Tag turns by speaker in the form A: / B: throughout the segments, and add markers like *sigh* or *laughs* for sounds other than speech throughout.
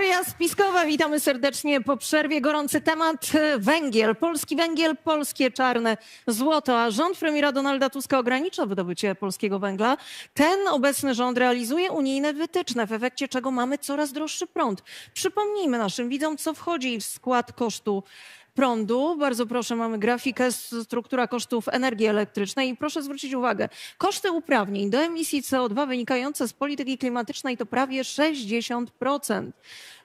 A: Teoria spiskowa. Witamy serdecznie po przerwie. Gorący temat e, węgiel. Polski węgiel, polskie czarne złoto. A rząd premiera Donalda Tuska ogranicza wydobycie polskiego węgla. Ten obecny rząd realizuje unijne wytyczne, w efekcie czego mamy coraz droższy prąd. Przypomnijmy naszym widzom, co wchodzi w skład kosztu prądu. Bardzo proszę, mamy grafikę, struktura kosztów energii elektrycznej i proszę zwrócić uwagę, koszty uprawnień do emisji CO2 wynikające z polityki klimatycznej to prawie 60%.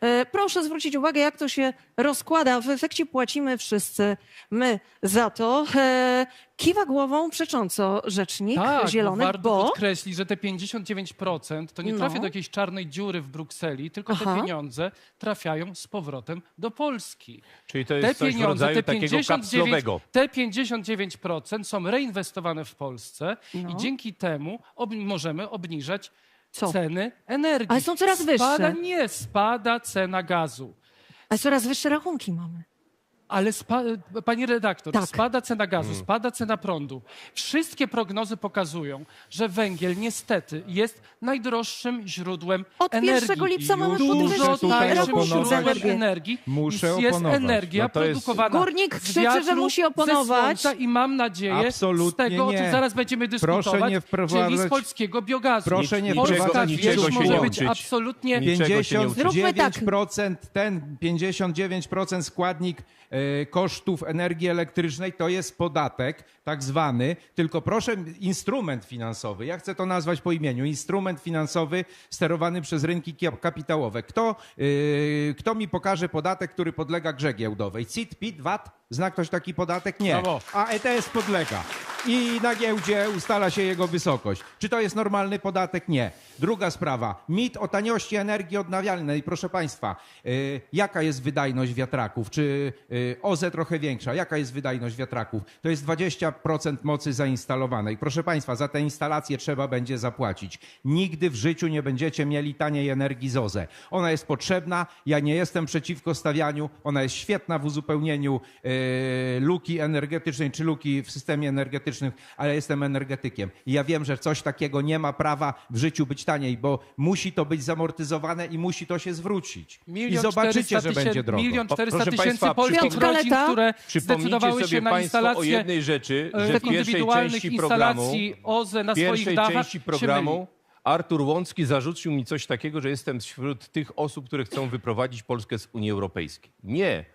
A: E, Proszę zwrócić uwagę, jak to się rozkłada. W efekcie płacimy wszyscy my za to. E, Kiwa głową przecząco rzecznik
B: Tak,
A: zielony,
B: bo warto
A: bo...
B: podkreślić, że te 59% to nie
A: No.
B: trafia do jakiejś czarnej dziury w Brukseli, tylko
A: Aha.
B: te pieniądze trafiają z powrotem do Polski.
C: Czyli to
B: Te
C: jest coś w
B: pieniądze,
C: rodzaju
B: te
C: takiego
B: 59%,
C: kapslowego.
B: te 59% są reinwestowane w Polsce
A: No.
B: i dzięki temu ob możemy obniżać
A: Co?
B: ceny energii.
A: Ale są coraz wyższe.
B: Spada, nie, spada cena gazu.
A: A coraz wyższe rachunki mamy.
B: Ale spa, pani redaktor,
A: Tak.
B: spada cena gazu,
C: Mm.
B: spada cena prądu. Wszystkie prognozy pokazują, że węgiel niestety jest najdroższym źródłem
A: Od
B: energii.
A: 1 lipca mamy
B: Dużo tańszym źródłem energii
D: Muszę
B: jest
D: oponować.
B: energia
C: No
B: produkowana
A: Górnik
B: z
A: krzyczy,
B: wiatru,
A: że musi oponować.
B: I mam nadzieję
D: Absolutnie
B: z tego, o czym
D: nie.
B: zaraz będziemy dyskutować,
D: Proszę nie wprowadzać-
B: czyli z polskiego biogazu.
D: Proszę nie
B: Polska
C: niczego się
B: może
C: nie
B: być absolutnie...
C: Niczego się nie uczyć.
A: Zróbmy tak.
D: 59% ten 59% składnik e, kosztów energii elektrycznej to jest podatek tak zwany, tylko proszę instrument finansowy, ja chcę to nazwać po imieniu, instrument finansowy sterowany przez rynki kapitałowe. Kto, e, kto mi pokaże podatek, który podlega grze giełdowej? CIT, PIT, VAT? Zna ktoś taki podatek? Nie.
B: Brawo.
D: A ETS podlega. I na giełdzie ustala się jego wysokość. Czy to jest normalny podatek? Nie. Druga sprawa. Mit o taniości energii odnawialnej. Proszę Państwa, y, jaka jest wydajność wiatraków? Czy y, OZE trochę większa? Jaka jest wydajność wiatraków? To jest 20% mocy zainstalowanej. Proszę Państwa, za tę instalację trzeba będzie zapłacić. Nigdy w życiu nie będziecie mieli taniej energii z OZE. Ona jest potrzebna. Ja nie jestem przeciwko stawianiu. Ona jest świetna w uzupełnieniu y, luki energetycznej czy luki w systemie energetycznym, ale jestem energetykiem. I ja wiem, że coś takiego nie ma prawa w życiu być taniej, bo musi to być zamortyzowane i musi to się zwrócić. I
B: Milion
D: zobaczycie,
B: 400
D: że będzie drogo.
B: Milion
C: Po-
B: 400
C: proszę
B: tysięcy polskich rodzin, które zdecydowały się
C: sobie
B: na
C: Państwo o
B: instalację
C: jednej rzeczy, że w pierwszej
B: indywidualnych
C: części programu,
B: instalacji OZE na
C: w pierwszej
B: swoich dachach
C: części programu Artur Łącki zarzucił mi coś takiego, że jestem wśród tych osób, które chcą wyprowadzić Polskę z Unii Europejskiej. Nie.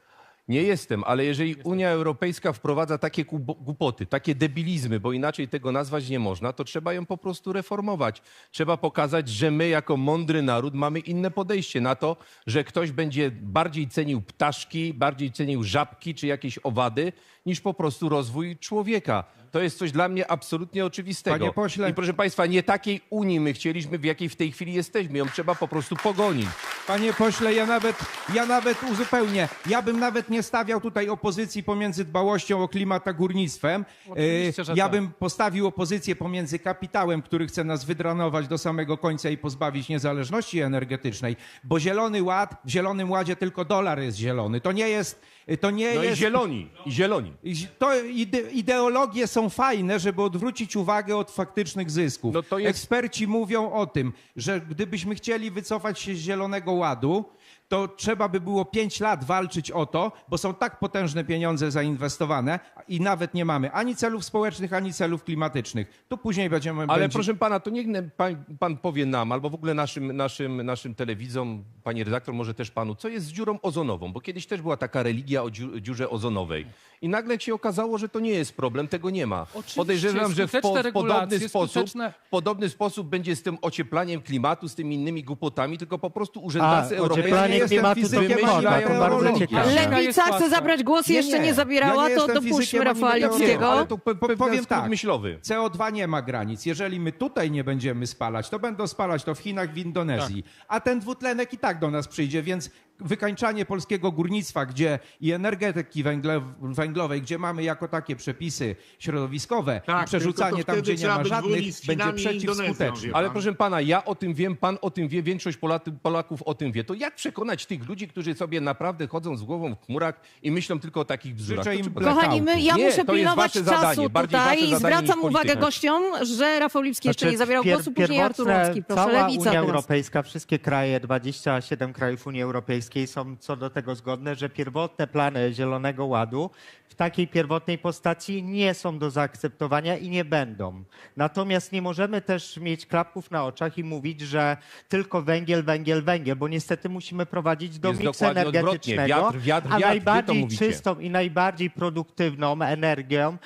C: Nie jestem, ale jeżeli Unia Europejska wprowadza takie głupoty, takie debilizmy, bo inaczej tego nazwać nie można, to trzeba ją po prostu reformować. Trzeba pokazać, że my jako mądry naród mamy inne podejście na to, że ktoś będzie bardziej cenił ptaszki, bardziej cenił żabki czy jakieś owady, niż po prostu rozwój człowieka. To jest coś dla mnie absolutnie oczywistego.
D: Panie pośle-
C: I proszę Państwa, nie takiej Unii my chcieliśmy, w jakiej w tej chwili jesteśmy. Ją trzeba po prostu pogonić.
D: Panie pośle, ja nawet, ja nawet uzupełnię. Ja bym nawet nie stawiał tutaj opozycji pomiędzy dbałością o klimat a górnictwem.
B: Oczywiście,
D: E, ja
B: tak.
D: bym postawił opozycję pomiędzy kapitałem, który chce nas wydranować do samego końca i pozbawić niezależności energetycznej, bo Zielony Ład, w Zielonym Ładzie tylko dolar jest zielony. To nie jest, to nie
C: No i
D: jest...
C: zieloni, i zieloni.
D: I To ide, ideologie są fajne, żeby odwrócić uwagę od faktycznych zysków.
C: No to jest-
D: Eksperci mówią o tym, że gdybyśmy chcieli wycofać się z Zielonego Ładu, to trzeba by było 5 lat walczyć o to, bo są tak potężne pieniądze zainwestowane i nawet nie mamy ani celów społecznych, ani celów klimatycznych. Tu później będziemy...
C: Ale
D: będzie...
C: proszę pana, to niech pan, pan powie nam, albo w ogóle naszym, naszym, naszym telewidzom, pani redaktor, może też panu, co jest z dziurą ozonową? Bo kiedyś też była taka religia o dziu, dziurze ozonowej. I nagle się okazało, że to nie jest problem, tego nie ma.
B: Oczywiście,
C: Podejrzewam, że w, po, w podobny sposób,
B: skuteczne-
C: w podobny sposób będzie z tym ocieplaniem klimatu, z tymi innymi głupotami, tylko po prostu urzędnicy europejscy...
D: ocieplanie klimatu to
C: fizykiem,
D: klimat,
C: ani
D: to bardzo ciekawe.
A: Lewica chce zabrać głos,
D: Nie,
A: jeszcze
D: nie.
A: nie zabierała,
D: Ja nie
A: to
D: ani
A: Rafała Lipskiego.
C: ale to
D: Po- powiem tak.
C: myślowy.
D: CO2 nie ma granic. Jeżeli my tutaj nie będziemy spalać, to będą spalać to w Chinach, w Indonezji. A ten dwutlenek i tak do nas przyjdzie, więc wykańczanie polskiego górnictwa, gdzie i energetyki węgle, węglowej, gdzie mamy jako takie przepisy środowiskowe,
E: Tak,
D: i przerzucanie tam, gdzie nie ma żadnych, będzie
E: i
D: przeciwskuteczne.
C: Ale proszę pana, ja o tym wiem, pan o tym wie, większość Polaków o tym wie. To jak przekonać tych ludzi, którzy sobie naprawdę chodzą z głową w chmurach i myślą tylko o takich bzdurach?
D: Życzę im.
A: Kochani, my, ja
C: Nie,
A: muszę pilnować czasu
C: zadanie,
A: tutaj.
C: zadanie
A: Zwracam uwagę gościom, że Rafał Lipski jeszcze nie zabierał
F: pier-
A: głosu, później Artur Łącki. Proszę,
F: Cała
A: Lewica
F: Unia
A: teraz.
F: Europejska, wszystkie kraje, 27 krajów Unii Europejskiej są co do tego zgodne, że pierwotne plany Zielonego Ładu w takiej pierwotnej postaci nie są do zaakceptowania i nie będą. Natomiast nie możemy też mieć klapków na oczach i mówić, że tylko węgiel, węgiel, węgiel, bo niestety musimy prowadzić do
C: Jest
F: miksu energetycznego,
C: Wiatr, wiatr,
F: a
C: wiatr, to
F: najbardziej czystą i najbardziej produktywną energią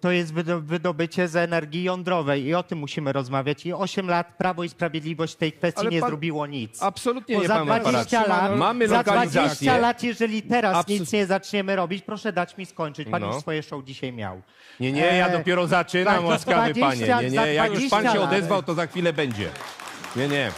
F: to jest wydo- wydobycie z energii jądrowej i o tym musimy rozmawiać. I 8 lat Prawo i Sprawiedliwość w tej kwestii
C: Ale
F: nie
C: pan-
F: zrobiło nic.
C: Absolutnie
F: Bo
C: nie
F: za
C: pan ma
F: 20
C: rację.
F: lat,
C: Mamy
F: za
C: lokalizację.
F: 20 lat, jeżeli teraz
C: Absu-
F: nic nie zaczniemy robić, proszę dać mi skończyć. Pan
C: No.
F: już swoje show dzisiaj miał.
C: Nie, nie, ja
F: E,
C: dopiero zaczynam,
F: za
C: łaskawy
F: 20
C: panie. Nie, nie, jak już pan
F: 20
C: się odezwał, to za chwilę będzie. Nie, nie.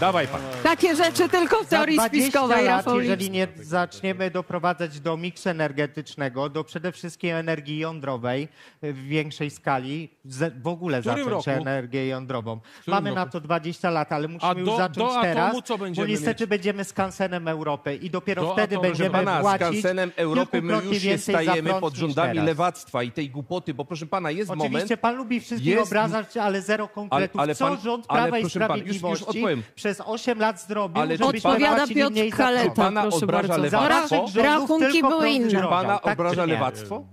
C: Dawaj pan.
A: Takie rzeczy tylko w
F: Za
A: teorii
F: 20
A: spiskowej,
F: lat,
A: Rafał
F: jeżeli nie zaczniemy doprowadzać do miksu energetycznego, do przede wszystkim energii jądrowej w większej skali, z- w ogóle
B: którym
F: zacząć
B: roku?
F: energię jądrową. Mamy na to 20 lat, ale musimy
B: do-
F: już zacząć
B: do atomu
F: teraz,
B: co
F: bo
B: będziemy
F: niestety
B: mieć?
F: będziemy skansenem Europy i dopiero
B: Do
F: wtedy
B: atomu,
F: będziemy
C: pana, z
F: płacić
C: kansenem Europy my
F: kilkukrotnie
C: już się
F: więcej za
C: stajemy
F: prąd
C: pod
F: niż
C: rządami
F: teraz.
C: lewactwa i tej głupoty, bo proszę pana, jest moment...
F: Oczywiście pan lubi wszystkich
C: Jest-
F: obrażać, ale zero konkretów.
C: Ale- ale
F: Co
C: pan-
F: rząd
C: ale
F: Prawa i
C: proszę już- już
F: Sprawiedliwości
C: odpowiem.
F: Przez 8 lat zrobił,
C: Ale czy
F: żebyśmy
A: Odpowiada
F: płacili
A: Piotr
F: mniej za
A: Kaleta,
F: prąd?
C: Pana
A: proszę
C: obraża
A: bardzo.
C: lewactwo?
F: Rządów
A: Rachunki
F: tylko
A: były
F: prąd
A: inne.
F: drożał,
C: Pana
F: tak
C: obraża
F: czy nie?
C: lewactwo?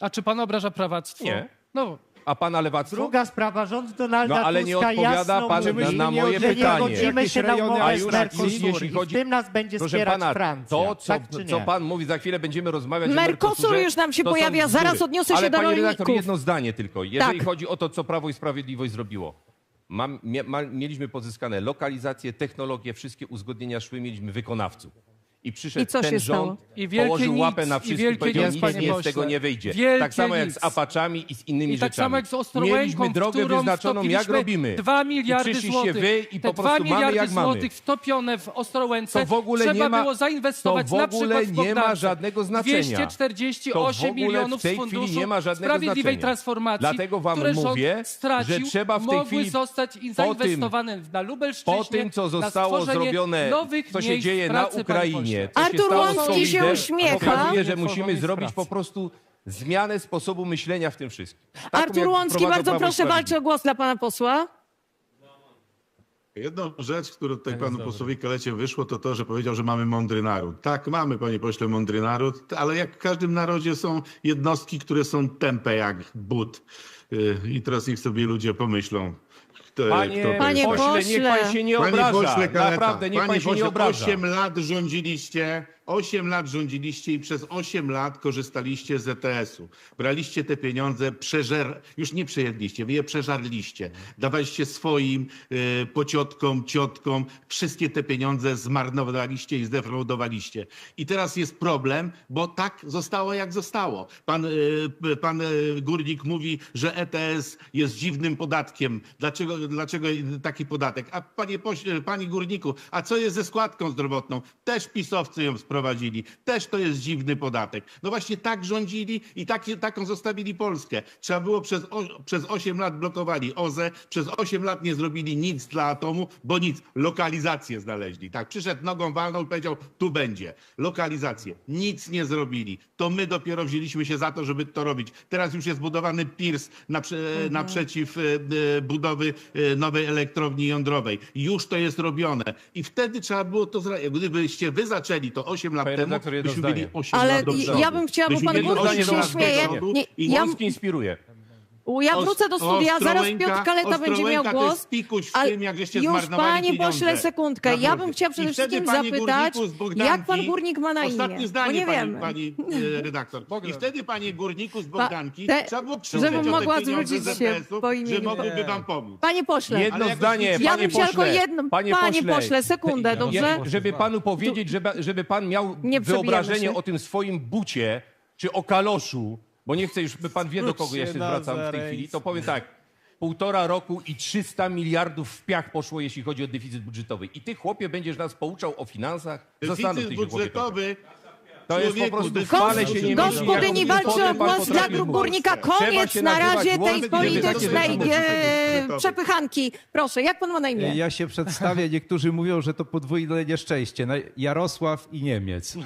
B: A czy pan obraża prawactwo?
C: Nie.
B: No,
C: A pana lewactwo?
F: Druga sprawa, rząd Donalda
C: No, ale nie
F: Tuska
C: odpowiada
F: jasno
C: pan
F: mówi,
C: na- na
F: że
C: moje
F: nie
C: pytanie.
F: godzimy
D: Jakieś
F: się na
D: rejony,
F: umowę
C: a
F: z
C: już
F: Mercosur
C: jeśli
F: i
C: chodzi-
F: tym nas będzie
C: Proszę
F: wspierać
C: pana,
F: Francja.
C: to co,
F: tak czy nie?
C: co pan mówi, za chwilę będziemy rozmawiać o
A: Mercosur
C: Mercosurze,
A: już nam się
C: to są
A: pojawia,
C: bzdury.
A: zaraz odniosę się
C: Ale
A: do
C: pani redaktor,
A: rolników.
C: jedno zdanie tylko. Jeżeli
A: Tak.
C: chodzi o to, co Prawo i Sprawiedliwość zrobiło. Mam, mie, ma, mieliśmy pozyskane lokalizacje, technologie, wszystkie uzgodnienia szły, mieliśmy wykonawców. I przyszedł
A: I co
C: ten
A: się stało?
C: rząd,
B: I wielkie
C: położył
B: nic,
C: łapę na
B: i
C: wszystko i
B: wielkie
C: powiedział,
B: nic,
C: nic,
B: panie
C: z
B: pośle.
C: tego nie wyjdzie.
B: Wielkie
C: tak samo jak
B: nic.
C: z Apaczami i z innymi
B: I tak
C: rzeczami.
B: samo jak z Ostrołęką,
C: Mieliśmy
B: w
C: drogę
B: którą
C: wyznaczoną, jak
B: wtopiliśmy
C: robimy.
B: 2
C: I
B: miliardy
C: przyszliście
B: złotych.
C: wy i
B: Te
C: po
B: 2
C: prostu mamy
B: miliardy
C: jak mamy.
B: złotych wtopione w Ostrołęce
C: To w ogóle
B: trzeba
C: nie ma-
B: było zainwestować
C: to w
B: na
C: ogóle
B: przykład w
C: nie ma
B: Bogdance.
C: żadnego znaczenia.
B: 248
C: To w ogóle
B: milionów
C: w tej
B: z funduszu
C: chwili nie ma żadnego
B: sprawiedliwej
C: znaczenia.
B: transformacji,
C: Dlatego wam
B: które
C: mówię,
B: rząd stracił,
C: że trzeba w tej
B: mogły
C: chwili
B: zostać i
C: po tym-
B: zainwestowane na Lubelszczyźnie,
C: Po tym, co
B: na
C: zostało
B: stworzenie
C: zrobione,
B: nowych
C: co się
B: miejsc
C: dzieje na
B: pracy, panie
C: Ukrainie,
B: pośle.
C: Co się
A: Artur
C: stało
A: Łącki się uśmiecha.
C: pokazuje, że musimy zrobić po prostu zmianę sposobu myślenia w tym wszystkim. Taką,
A: Artur
C: jak
A: Łącki,
C: wprowadza
A: bardzo
C: Prawo i
A: proszę, walczy o głos dla pana posła.
E: Jedną rzecz, która tutaj panu posłowi Kalecie wyszło, to to, że powiedział, że mamy mądry naród. Tak, mamy, panie pośle, mądry naród, ale jak w każdym narodzie są jednostki, które są tępe jak but. Yy, I teraz niech sobie ludzie pomyślą. Kto,
C: Panie,
E: kto to
A: Panie
C: pośle, niech pan
A: pośle.
C: się nie
E: Panie
C: obraża.
E: pośle Kaleta,
C: Naprawdę, niech
E: panie
C: pan się nie
E: pośle,
C: obraża.
E: 8 lat rządziliście, 8 lat rządziliście i przez 8 lat korzystaliście z ETS-u. Braliście te pieniądze, przeżer... już nie przejedliście, wy je przeżarliście. Dawaliście swoim y, pociotkom, ciotkom, wszystkie te pieniądze zmarnowaliście i zdefraudowaliście. I teraz jest problem, bo tak zostało jak zostało. Pan, y, pan y, Górnik mówi, że ETS jest dziwnym podatkiem. Dlaczego, dlaczego taki podatek? A panie pośle, pani Górniku, a co jest ze składką zdrowotną? Też pisowcy ją sprowadzili. Też to jest dziwny podatek. No właśnie tak rządzili i tak, taką zostawili Polskę. Trzeba było przez, o, przez 8 lat blokowali OZE, przez 8 lat nie zrobili nic dla atomu, bo nic. Lokalizację znaleźli. Tak, przyszedł nogą walną i powiedział, tu będzie. Lokalizację. Nic nie zrobili. To my dopiero wzięliśmy się za to, żeby to robić. Teraz już jest budowany PIRS naprze, naprzeciw e, e, budowy e, nowej elektrowni jądrowej. Już to jest robione. I wtedy trzeba było to zrobić. Gdybyście wy zaczęli to 8 lat
C: Panie
E: temu, byśmy mieli
C: zdanie.
E: 8
A: Ale
E: lat do przodu.
A: ja bym chciała, bo pan
E: 8
A: się
E: lat
A: śmieje. Nie, ja-
C: Polski inspiruje.
A: Ja wrócę do studia, zaraz Piotr Kaleta będzie miał głos.
E: jest pikuś w
A: ale
E: tym, jak żeście
A: już
E: zmarnowali
A: panie
E: pieniądze.
A: pośle, sekundkę. Ja bym chciała przede wszystkim
E: panie
A: zapytać, jak pan górnik ma na imię?
E: Ostatnie zdanie,
A: nie
E: pani,
A: wiemy.
E: pani e, *laughs* redaktor. I wtedy, panie Górniku z Bogdanki,
A: te-
E: trzeba było krzyczeć
A: żebym mogła zwrócić się
E: ETS-u,
A: po imieniu.
E: że mogłyby wam pomóc.
A: Panie pośle,
C: Jedno zdanie,
E: nie-
C: panie
A: ja bym chciała tylko jedno. Panie, pośle, sekundę, dobrze?
C: Żeby panu powiedzieć, żeby, żeby pan miał wyobrażenie
A: się.
C: o tym swoim bucie, czy o kaloszu, bo nie chcę już, by pan wie, do kogo ja się zwracam w tej chwili, to powiem tak. półtora roku i 300 miliardów w piach poszło, jeśli chodzi o deficyt budżetowy. I ty, chłopie, będziesz nas pouczał o finansach? Zastanów
E: Deficyt
C: ty się, chłopie, trochę.
E: budżetowy.
C: To jest po
E: człowieku,
C: prostu
E: deficyt
C: chwale się nie mieści.
A: Gospodyni
C: Jaką
A: walczy o
C: pan
A: głos dla
C: potrafi
A: grup
C: mówić.
A: górnika. Koniec
C: się
A: na
C: nazywać
A: razie tej politycznej e, przepychanki. Proszę, jak pan ma na imię?
D: Ja się przedstawię, niektórzy mówią, że to podwójne nieszczęście. No, Jarosław i Niemiec. *laughs*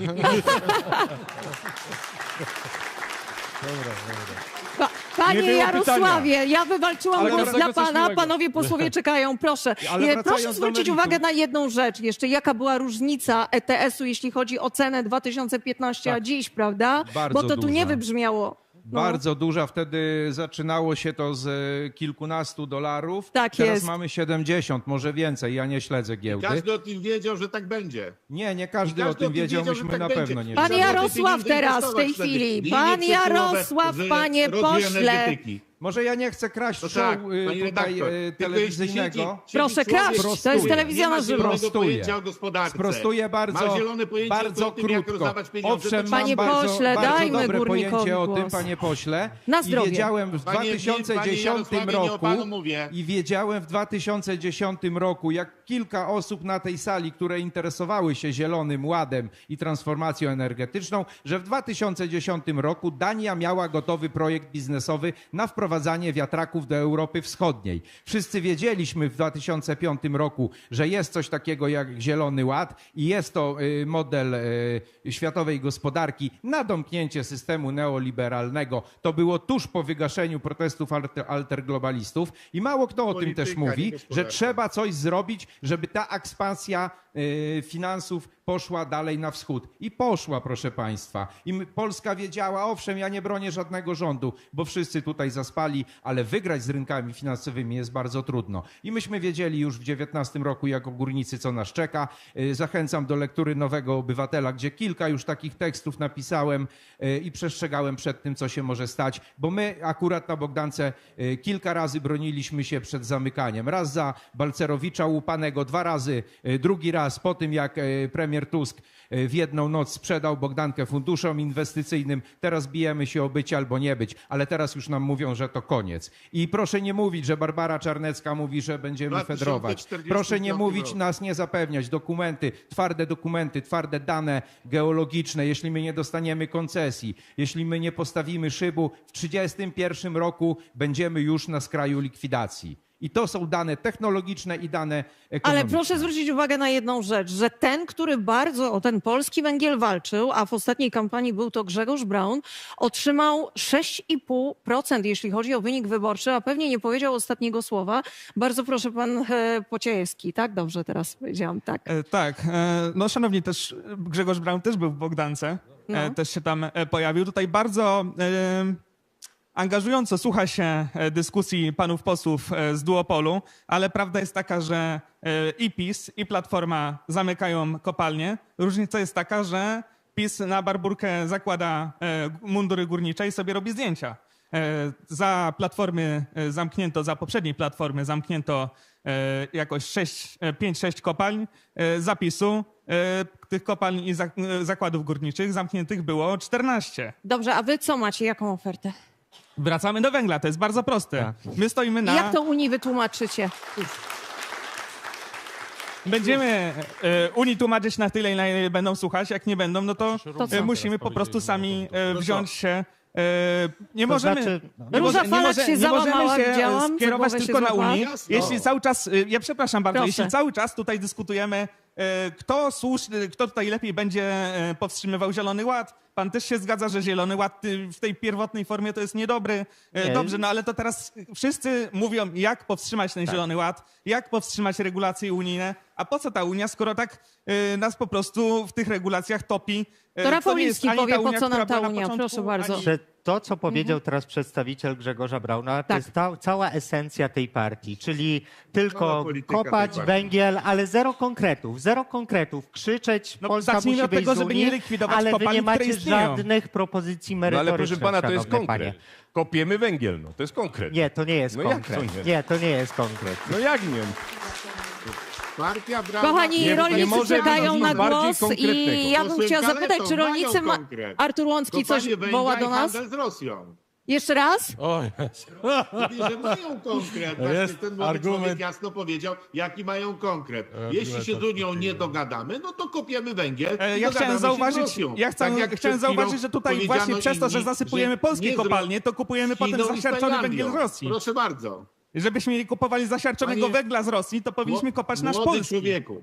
A: Pa, panie
D: Nie było
A: Jarosławie, ja wywalczyłam głos dla pana, panowie posłowie *laughs* czekają, proszę.
D: Ale
A: E, Proszę zwrócić uwagę na jedną rzecz jeszcze. Jaka była różnica ETS-u, jeśli chodzi o cenę 2015, a
D: Tak.
A: dziś, prawda?
D: Bardzo
A: Bo to tu nie
D: duża.
A: wybrzmiało. No.
D: Bardzo duża. Wtedy zaczynało się to z e, kilkunastu dolarów.
A: Tak
D: Teraz
A: jest.
D: mamy 70, może więcej. Ja nie śledzę giełdy.
E: Każdy o tym wiedział, że tak będzie.
D: Nie, nie każdy
E: I
D: o
E: każdy
D: tym wiedział,
E: że
D: myśmy
E: tak
D: na
E: będzie.
D: pewno nie
A: Pan
D: wiedzieli.
A: Jarosław teraz w tej chwili. Pan Jarosław, panie pośle.
D: Może ja nie chcę kraść
E: No
D: show
E: tak,
D: y, tutaj y, telewizyjnego.
A: Proszę kraść, to jest telewizja na żywo.
E: zielonego
D: Prostuję.
E: pojęcia o gospodarce.
D: Sprostuję bardzo,
E: Ma zielone pojęcie
D: bardzo
E: o tym, jak
D: krótko. Owszem,
E: To
D: mam
A: Panie
D: bardzo,
A: pośle,
D: bardzo
A: dajmy
D: dobre
A: górnikowi
D: pojęcie o tym,
A: głos.
D: panie pośle.
A: Na
D: I
A: zdrowie.
D: wiedziałem w
E: Panie- panie
D: 2010
E: Jarosławie, nie o
D: roku i wiedziałem w 2010 roku, jak kilka osób na tej sali, które interesowały się Zielonym Ładem i transformacją energetyczną, że w 2010 roku Dania miała gotowy projekt biznesowy na wprowadzanie wiatraków do Europy Wschodniej. Wszyscy wiedzieliśmy w 2005 roku, że jest coś takiego jak Zielony Ład i jest to y, model y, światowej gospodarki na domknięcie systemu neoliberalnego. To było tuż po wygaszeniu protestów alter, alterglobalistów i mało kto o tym
E: Polityka,
D: też
E: nie
D: mówi, że trzeba coś zrobić, żeby ta ekspansja y, finansów poszła dalej na wschód. I poszła, proszę Państwa. I Polska wiedziała, owszem, ja nie bronię żadnego rządu, bo wszyscy tutaj zaspali, ale wygrać z rynkami finansowymi jest bardzo trudno. I myśmy wiedzieli już w 19 roku jako górnicy, co nas czeka. Y, Zachęcam do lektury Nowego Obywatela, gdzie kilka już takich tekstów napisałem y, i przestrzegałem przed tym, co się może stać, bo my akurat na Bogdance y, kilka razy broniliśmy się przed zamykaniem. Raz za Balcerowicza łupanego, dwa razy, drugi raz po tym, jak y, premier Tusk y, w jedną noc sprzedał Bogdankę funduszom inwestycyjnym. Teraz bijemy się o być albo nie być, ale teraz już nam mówią, że to koniec. I proszę nie mówić, że Barbara Czarnecka mówi, że będziemy
E: 2045
D: fedrować. Proszę nie mówić nas nie zapewniać. Dokumenty, twarde dokumenty, twarde dane geologiczne. Jeśli my nie dostaniemy koncesji, jeśli my nie postawimy szybu, w 31 roku będziemy już na skraju likwidacji. I to są dane technologiczne i dane
A: Ale
D: ekonomiczne.
A: proszę zwrócić uwagę na jedną rzecz, że ten, który bardzo o ten polski węgiel walczył, a w ostatniej kampanii był to Grzegorz Braun, otrzymał 6,5%, jeśli chodzi o wynik wyborczy, a pewnie nie powiedział ostatniego słowa. Bardzo proszę, pan e, Pociejewski, tak? Dobrze teraz powiedziałam, tak.
G: E, Tak, e, no szanowni też, e, Grzegorz Braun też był w Bogdance, e,
A: No.
G: też się tam e, pojawił. Tutaj bardzo e, angażująco słucha się e, dyskusji panów posłów e, z duopolu, ale prawda jest taka, że e, i PiS, i Platforma zamykają kopalnie. Różnica jest taka, że PiS na barburkę zakłada mundury górnicze i sobie robi zdjęcia. Za platformy zamknięto, za poprzedniej platformy zamknięto jakoś 5-6 kopalń zapisu. Tych kopalń i zak- zakładów górniczych zamkniętych było 14.
A: Dobrze, a wy co macie? Jaką ofertę?
G: Wracamy do węgla, to jest bardzo proste. My stoimy na.
A: jak to Unii wytłumaczycie?
G: Będziemy e, Unii tłumaczyć na tyle, na ile będą słuchać. Jak nie będą, no to, e, musimy po prostu sami e, wziąć się. E, nie
F: To
G: możemy.
F: znaczy-
G: nie
A: Róża
G: może- nie
A: Falak
G: może-
A: się
G: nie
A: załamała,
G: możemy się
A: widziałam,
G: e, skierować
A: za głowę
G: tylko
A: się
G: na
A: złapała.
G: Jeśli cały czas, e, ja przepraszam bardzo,
A: Proszę.
G: jeśli cały czas tutaj dyskutujemy, e, kto słuszny, kto tutaj lepiej będzie e, powstrzymywał Zielony Ład. Pan też się zgadza, że Zielony Ład y, w tej pierwotnej formie to jest niedobry.
F: Nie.
G: Dobrze, no ale to teraz wszyscy mówią, jak powstrzymać ten Zielony Ład, jak powstrzymać regulacje unijne, a po co ta Unia, skoro tak e, nas po prostu w tych regulacjach topi. E,
A: To Rafał Liski powie, po co
G: która
A: nam ta Unia.
G: początku,
A: Proszę bardzo.
G: ani-
F: to, co powiedział teraz przedstawiciel Grzegorza Brauna, to
A: Tak.
F: jest ta, cała esencja tej partii, czyli tylko kopać węgiel, ale zero konkretów, zero konkretów, krzyczeć,
G: No,
F: Polska musi wyjść
G: tego,
F: z
G: żeby
F: Unii,
G: nie likwidować
F: ale wy
G: kopalń,
F: nie macie żadnych propozycji
C: No
F: merytorycznych,
C: ale proszę pana, to jest konkret.
F: panie.
C: Kopiemy węgiel, no to jest konkret.
F: Nie, to nie jest
C: No jak
F: konkret.
C: to nie?
F: nie, to nie jest konkret.
C: No jak nie?
E: Partia Brauna...
A: Kochani,
C: Nie- nie
A: rolnicy
C: może
A: czekają na głos i ja bym chciała zapytać, czy rolnicy...
E: mają
A: Ma... Artur Łącki coś woła do nas?
E: z Rosją.
A: Jeszcze raz?
H: Oj,
E: Mówi, że mają konkret. Właśnie
H: jest
E: ten młody
H: argument.
E: człowiek jasno powiedział, jaki mają konkret. Jeśli się z Unią nie dogadamy, no to kopiemy węgiel
G: E, Ja chciałem zauważyć, ja chciałem,
E: Tak jak
G: chciałem zauważyć, że tutaj właśnie przez to, że zasypujemy polskie
E: nie
G: kopalnie, to kupujemy potem zasiarczony węgiel z. Rosji.
E: Proszę bardzo.
G: Żebyśmy mieli kupowali zasiarczonego
E: Panie-
G: węgla z Rosji, to powinniśmy kopać nasz polski.
E: człowieku,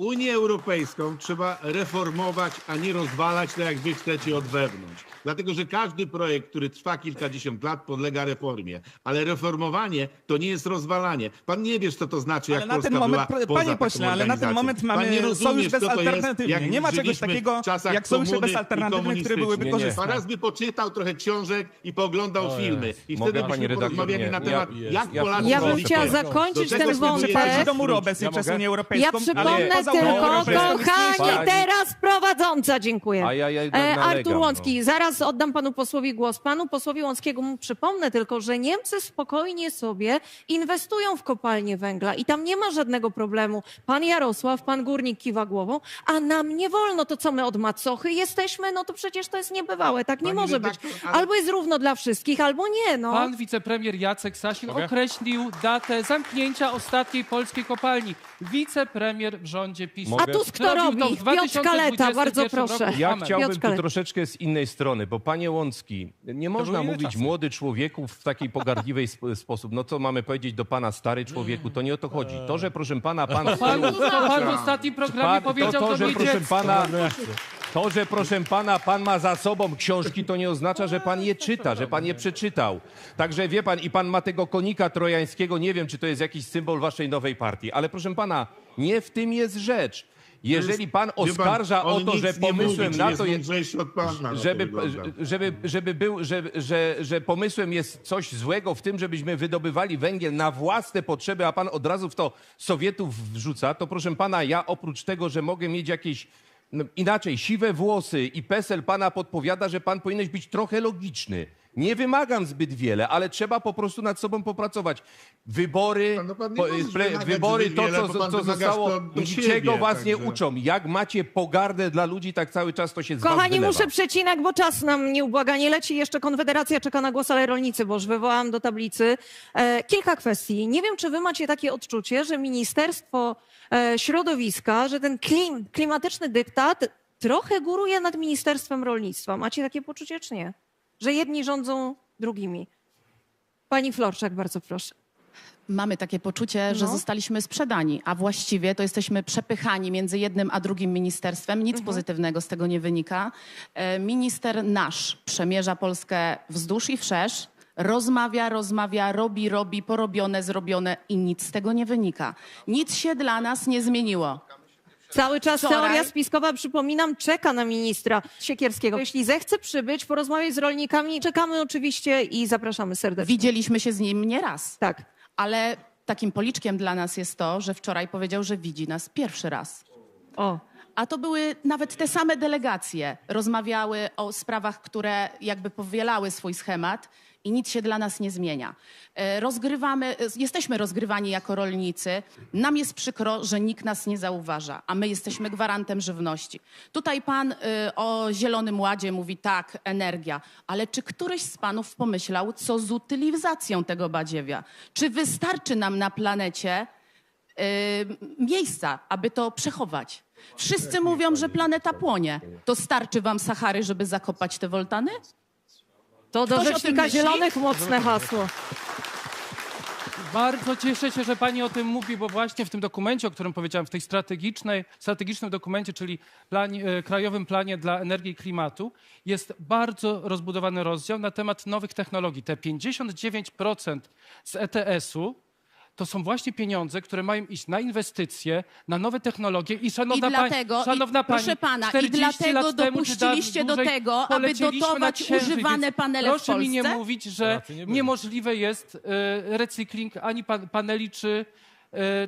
E: Unię Europejską trzeba reformować, a nie rozwalać tak, jak wy chcecie od wewnątrz. Dlatego, że każdy projekt, który trwa kilkadziesiąt lat, podlega reformie. Ale reformowanie to nie jest rozwalanie. Pan nie wie, co to znaczy, jak
G: Ale na
E: Polska
G: ten moment,
E: była poza
G: panie pośle, ale na ten moment
E: Pan
G: mamy sojusz
E: co to jest,
G: bezalternatywny.
E: jak
G: Nie ma czegoś takiego jak sojusze bezalternatywne, które byłyby
E: komunistycznych.
C: Nie, nie.
G: korzystne.
E: Pan raz by poczytał trochę książek i pooglądał filmy. I
C: Mogę,
E: wtedy byśmy porozmawiali
C: Nie,
E: na
C: ja-
E: temat,
H: jest.
E: jak
C: Ja-
E: Polacy
A: Ja bym chciała zakończyć ten wątek.
G: Przeprowadzić do muru obecnie
C: Ja
G: przez
C: mogę?
G: Unię Europejską.
A: Ja
G: ale
A: przypomnę
G: poza
A: tylko, kochani, teraz prowadząca, dziękuję.
C: A ja- ja
A: E, Artur
C: no.
A: Łącki, zaraz oddam panu posłowi głos. Panu posłowi Łąckiemu przypomnę tylko, że Niemcy spokojnie sobie inwestują w kopalnie węgla i tam nie ma żadnego problemu. Pan Jarosław, pan górnik kiwa głową, a nam nie wolno. To co my od macochy jesteśmy? No to przecież to jest niebywałe. Tak nie
E: Pani
A: może być. Albo jest równo dla wszystkich, albo nie, no.
B: Pan wicepremier Jacek Sasin określił datę zamknięcia ostatniej polskiej kopalni. Wicepremier w rządzie PiSu.
A: A Tusk to robi.
B: w
A: Piotr
B: 2021
A: Kaleta, bardzo
B: roku.
A: proszę.
C: Ja
B: Amen.
C: chciałbym tu troszeczkę z innej strony, bo panie Łącki, nie można
H: inne
C: mówić
H: czasy.
C: młody człowieku w takiej pogardliwej sp- *laughs* sposób. No co mamy powiedzieć do pana stary człowieku? To nie o to chodzi. To, że proszę pana, pan...
B: Pan, pan w ostatnim programie
C: Pan,
B: powiedział,
C: to, że
B: nie
C: proszę
B: dziecko.
C: pana, to, że proszę pana, pan ma za sobą książki, to nie oznacza, że pan je czyta, że pan je przeczytał. Także wie pan, i pan ma tego konika trojańskiego, nie wiem, czy to jest jakiś symbol waszej nowej partii, ale proszę pana, nie w tym jest rzecz. Jeżeli pan
E: pan,
C: oskarża
E: on
C: o to, że pomysłem
E: mówi,
C: na to jest
E: pana. na to
C: żeby, żeby, żeby był, że, że, że pomysłem jest coś złego w tym, żebyśmy wydobywali węgiel na własne potrzeby, a pan od razu w to Sowietów wrzuca, to proszę pana, ja oprócz tego, że mogę mieć jakieś no, inaczej, siwe włosy i PESEL pana podpowiada, że pan powinieneś być trochę logiczny. Nie wymagam zbyt wiele, ale trzeba po prostu nad sobą popracować. Wybory,
E: No, no nie
C: po- ple- wybory to,
E: wiele,
C: co, co
E: wymagasz
C: zostało,
E: to
C: niczego was nie
E: także-
C: uczą. Jak macie pogardę dla ludzi, tak cały czas to się z
A: Kochani, muszę przecinek, bo czas nam nieubłaganie leci. Jeszcze Konfederacja czeka na głos, ale rolnicy, bo już wywołałam do tablicy. E, kilka kwestii. Nie wiem, czy wy macie takie odczucie, że Ministerstwo e, Środowiska, że ten klim, klimatyczny dyktat trochę góruje nad Ministerstwem Rolnictwa. Macie takie poczucie, czy nie? Że jedni rządzą drugimi. Pani Florczak, bardzo proszę.
I: Mamy takie poczucie, że
A: No.
I: zostaliśmy sprzedani, a właściwie to jesteśmy przepychani między jednym a drugim ministerstwem. Nic pozytywnego z tego nie wynika. E, Minister nasz przemierza Polskę wzdłuż i wszerz. Rozmawia, rozmawia, robi, robi, porobione, zrobione i nic z tego nie wynika. Nic się dla nas nie zmieniło.
A: Cały czas
I: Wczoraj-
A: teoria spiskowa, przypominam, czeka na ministra Siekierskiego. Jeśli zechce przybyć, porozmawiać z rolnikami, czekamy oczywiście i zapraszamy serdecznie.
I: Widzieliśmy się z nim nieraz.
A: Tak.
I: Ale takim policzkiem dla nas jest to, że wczoraj powiedział, że widzi nas pierwszy raz.
A: O.
I: A to były nawet te same delegacje. Rozmawiały o sprawach, które jakby powielały swój schemat i nic się dla nas nie zmienia. E, Rozgrywamy, e, jesteśmy rozgrywani jako rolnicy. Nam jest przykro, że nikt nas nie zauważa, a my jesteśmy gwarantem żywności. Tutaj pan e, o Zielonym Ładzie mówi tak, energia, ale czy któryś z panów pomyślał, co z utylizacją tego badziewia? Czy wystarczy nam na planecie miejsca, aby to przechować. Wszyscy mówią, że planeta płonie. To starczy wam Sahary, żeby zakopać te woltany?
A: To do
I: Ktoś o tym
A: Rzecznika
I: myśli?
A: Zielonych mocne hasło.
B: Bardzo cieszę się, że pani o tym mówi, bo właśnie w tym dokumencie, o którym powiedziałem, w tej strategicznej, strategicznym dokumencie, czyli planie, e, Krajowym Planie dla Energii i Klimatu, jest bardzo rozbudowany rozdział na temat nowych technologii. Te 59% z ETS-u to są właśnie pieniądze, które mają iść na inwestycje, na nowe technologie i szanowna
I: I dlatego,
B: pani, szanowna
I: i,
B: pani,
I: proszę pana, i
B: 40
I: dlatego
B: lat temu, czy
I: dopuściliście do tego, aby dotować
B: Księżyc,
I: używane panele w
B: Proszę mi nie
I: Polsce?
B: mówić, że
H: nie
B: niemożliwe jest e, recykling ani pa paneli czy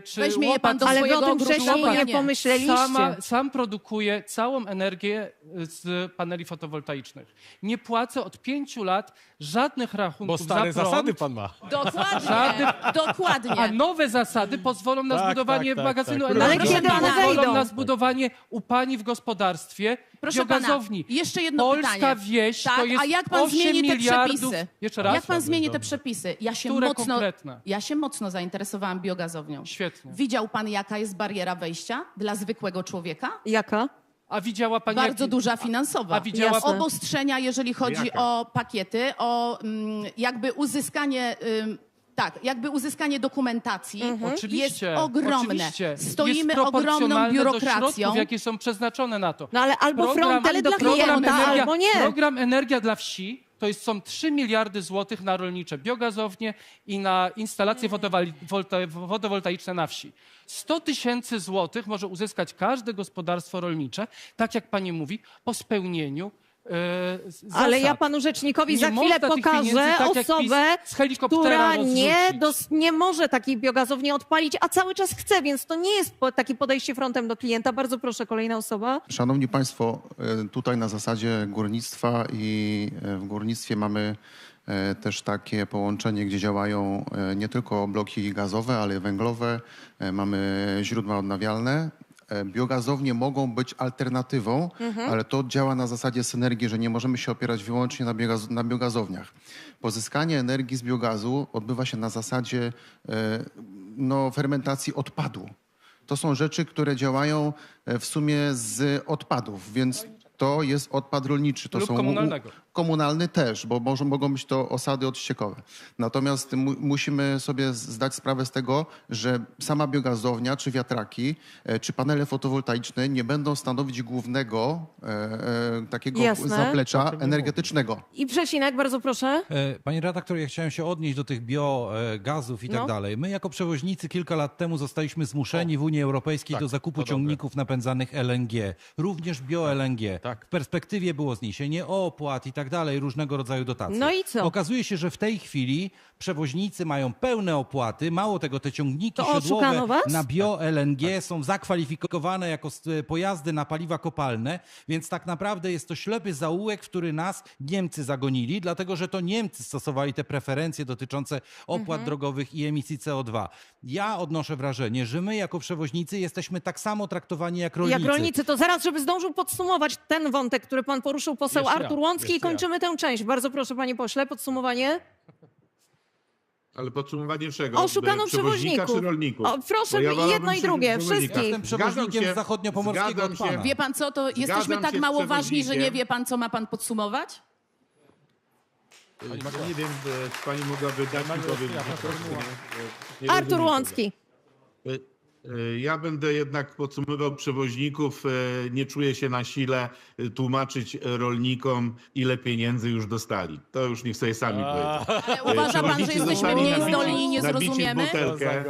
B: czy
I: Weźmie je pan do
A: Ale
I: swojego
A: o tym
I: ogródka,
A: wcześniej
I: ja
A: nie pomyśleliście.
B: Sama, sam produkuję całą energię z paneli fotowoltaicznych. Nie płacę od pięciu lat żadnych
H: Bo
B: rachunków
H: stare
B: za prąd,
H: zasady pan ma.
I: Dokładnie,
B: Żadnych-
I: dokładnie.
B: a nowe zasady pozwolą na
H: Tak,
B: zbudowanie
H: tak, tak,
B: magazynu
H: tak.
A: Ale
B: energii.
A: kiedy one
B: pozwolą
A: wejdą?
B: na zbudowanie u pani w gospodarstwie
I: Proszę pana,
B: biogazowni.
I: jeszcze jedno
B: Polska
I: pytanie.
B: wieś
I: tak,
B: to jest
I: a jak pan
B: 8
I: zmieni te
B: miliardów...
I: przepisy?
B: Jeszcze raz?
I: Jak pan zmieni te przepisy? Ja się,
B: Które
I: mocno,
B: konkretne?
I: ja się mocno zainteresowałam biogazownią.
B: Świetnie.
I: Widział pan, jaka jest bariera wejścia dla zwykłego człowieka?
A: Jaka?
B: A widziała pani...
I: Bardzo
B: jaki-
I: duża finansowa.
B: A widziała
A: Jasne.
I: Obostrzenia, jeżeli chodzi
E: Jaka?
I: o pakiety, o mm, jakby uzyskanie... ym, tak, jakby uzyskanie dokumentacji
B: Oczywiście,
I: jest ogromne.
B: Oczywiście.
I: Stoimy
B: jest
I: ogromną
B: proporcjonalne do
I: biurokracją.
B: środków, jakie są przeznaczone na to.
A: No ale albo
B: Program-
I: dla kogo
A: klienta, albo nie.
B: Program Energia dla Wsi to jest, są 3 miliardy złotych na rolnicze biogazownie i na instalacje wolta- fotowoltaiczne na wsi. 100 tysięcy złotych może uzyskać każde gospodarstwo rolnicze, tak jak pani mówi, po spełnieniu e, z-
A: Ale
B: zasad.
A: ja panu rzecznikowi
B: Nie
A: za chwilę pokażę
B: tak
A: osobę, która nie, dos, nie może takiej biogazowni odpalić, a cały czas chce, więc to nie jest po, takie podejście frontem do klienta. Bardzo proszę, kolejna osoba.
J: Szanowni Państwo, e, tutaj na zasadzie górnictwa i e, w górnictwie mamy też takie połączenie, gdzie działają nie tylko bloki gazowe, ale i węglowe, mamy źródła odnawialne. E, Biogazownie mogą być alternatywą, ale to działa na zasadzie synergii, że nie możemy się opierać wyłącznie na, biogaz- na biogazowniach. Pozyskanie energii z biogazu odbywa się na zasadzie e, no, fermentacji odpadu. To są rzeczy, które działają e, w sumie z odpadów, więc to jest odpad rolniczy. To
B: Lub
J: są u-
B: komunalnego.
J: Komunalny też, bo może, mogą być to osady odściekowe. Natomiast mu, musimy sobie zdać sprawę z tego, że sama biogazownia, czy wiatraki, e, czy panele fotowoltaiczne nie będą stanowić głównego e, e, takiego
A: Jasne.
J: zaplecza energetycznego.
A: I przecinek, bardzo proszę.
K: E, Panie redaktor, ja chciałem się odnieść do tych biogazów i tak
A: No.
K: dalej. My jako przewoźnicy kilka lat temu zostaliśmy zmuszeni w Unii Europejskiej do zakupu
H: dobre.
K: ciągników napędzanych LNG, również bio-LNG.
H: tak.
K: W perspektywie było zniesienie opłat i tak dalej, różnego rodzaju dotacje.
A: No i co?
K: Okazuje się, że w tej chwili przewoźnicy mają pełne opłaty, mało tego, te ciągniki
A: To oszukano
K: siodłowe
A: was?
K: na bio-LNG są zakwalifikowane jako pojazdy na paliwa kopalne, więc tak naprawdę jest to ślepy zaułek, w który nas Niemcy zagonili, dlatego że to Niemcy stosowali te preferencje dotyczące opłat
A: Mhm.
K: drogowych i emisji CO2. Ja odnoszę wrażenie, że my jako przewoźnicy jesteśmy tak samo traktowani jak rolnicy.
A: Jak rolnicy, to zaraz, żeby zdążył podsumować ten wątek, który pan poruszył, poseł
H: Jeszcze
A: Artur Łącki i. kończymy tę część. Bardzo proszę, panie pośle, podsumowanie.
E: Ale podsumowanie czego?
A: Oszukano
E: Przewoźnika
A: przewoźników.
E: czy rolników?
A: O, proszę,
E: ja
A: jedno i drugie, wszystkich.
K: Jestem przewoźnikiem
E: się-
K: zachodniopomorskiego od pana.
I: Wie pan co, to jesteśmy tak mało ważni, że nie wie pan, co ma pan podsumować?
E: Ja nie wiem, e, czy pani mogłaby dać mi powiedzieć.
A: Artur Łącki.
E: E, Ja będę jednak podsumowywał przewoźników. E, Nie czuję się na sile e, tłumaczyć rolnikom, ile pieniędzy już dostali. To już niech sobie sami powiedzą.
I: Ale uważa pan, że
E: Przewoźnicy
I: jesteśmy
E: zostali
I: mniej
E: nabici-
I: zdolni i nie zrozumiemy?
E: Butelkę.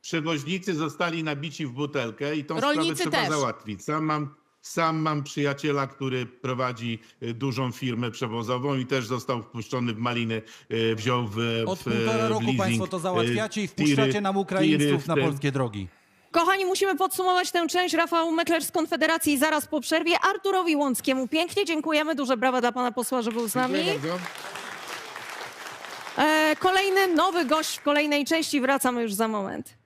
E: Przewoźnicy zostali nabici w butelkę i tą
I: Rolnicy
E: sprawę trzeba
I: też.
E: załatwić. Sam mam, sam mam przyjaciela, który prowadzi y, dużą firmę przewozową i też został wpuszczony w maliny, y, wziął w,
K: Od
E: w,
K: półtora
E: w
K: roku
E: leasing,
K: państwo to
E: y,
K: załatwiacie i
E: tiry-
K: wpuszczacie nam Ukraińców
E: tiry w
K: na polskie drogi.
A: Kochani, musimy podsumować tę część. Rafał Meklerz z Konfederacji zaraz po przerwie. Arturowi Łąckiemu pięknie dziękujemy. Duże brawa dla pana posła, że był z nami. E, kolejny nowy gość w kolejnej części. Wracamy już za moment.